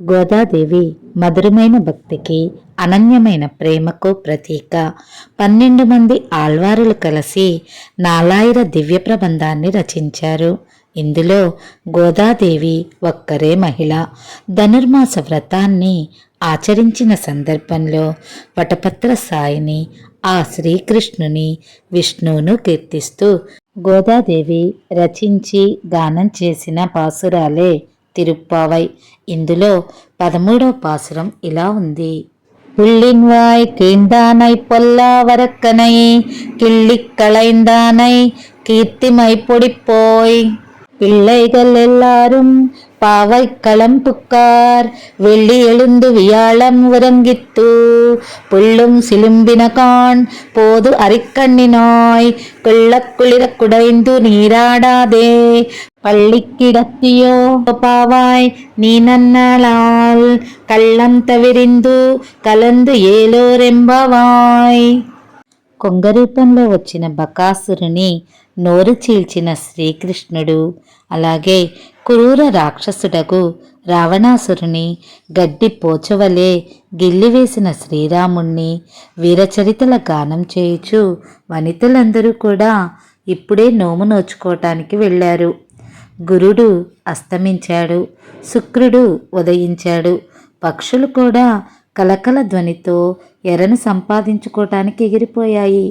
గోదాదేవి మధురమైన భక్తికి అనన్యమైన ప్రేమకు ప్రతీక. పన్నెండు మంది ఆళ్వారులు కలిసి నాలాయిర దివ్య ప్రబంధాన్ని రచించారు. ఇందులో గోదాదేవి ఒక్కరే మహిళ. ధనుర్మాస వ్రతాన్ని ఆచరించిన సందర్భంలో వటపత్ర సాయిని ఆ శ్రీకృష్ణుని విష్ణువును కీర్తిస్తూ గోదాదేవి రచించి గానం చేసిన పాసురాలే తిరుప్పావై ఇందులో పదమూడవ పాసురం ఇలా ఉంది புள்ளின்வாய் கீழ்ந்தானை பொல்லாவரக்கனை கிள்ளிக் களைந்தானை கீர்த்திமை பொடிப்போய் பிள்ளைகள் எல்லாரும் பாவைக்களம் புக்கார். வெள்ளி எழுந்து வியாழம் உறங்கித்து புள்ளும் சிலும்பினகான் போது அரிக்கண்ணினாய் கொள்ளக் குளிர குடைந்து நீராடாதே. பள்ளி கிடத்தியோ பாவாய் நீ நன்னலால். கள்ளம் தவிரிந்து கலந்து ஏலோரெம்பவாய் కొంగ కొంగరూపంలో వచ్చిన బకాసురుని నోరు చీల్చిన శ్రీకృష్ణుడు అలాగే క్రూర రాక్షసుడకు రావణాసురుని గడ్డి పోచవలే గిల్లివేసిన శ్రీరాముణ్ణి వీరచరితల గానం చేయుచు వనితలందరూ కూడా ఇప్పుడే నోము నోచుకోవటానికి వెళ్ళారు. గురుడు అస్తమించాడు శుక్రుడు ఉదయించాడు పక్షులు కూడా కలకల ధ్వనితో ఎరను సంపాదించుకోవటానికి ఎగిరిపోయాయి.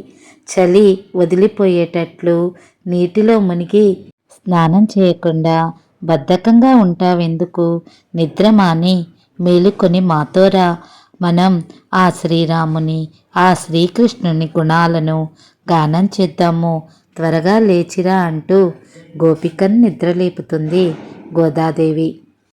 చలి వదిలిపోయేటట్లు నీటిలో మునిగి స్నానం చేయకుండా బద్ధకంగా ఉంటావెందుకు? నిద్ర మాని మేలుకొని మాతోరా. మనం ఆ శ్రీరాముని ఆ శ్రీకృష్ణుని గుణాలను గానం చేద్దాము. త్వరగా లేచిరా అంటూ గోపికను నిద్రలేపుతుంది గోదాదేవి.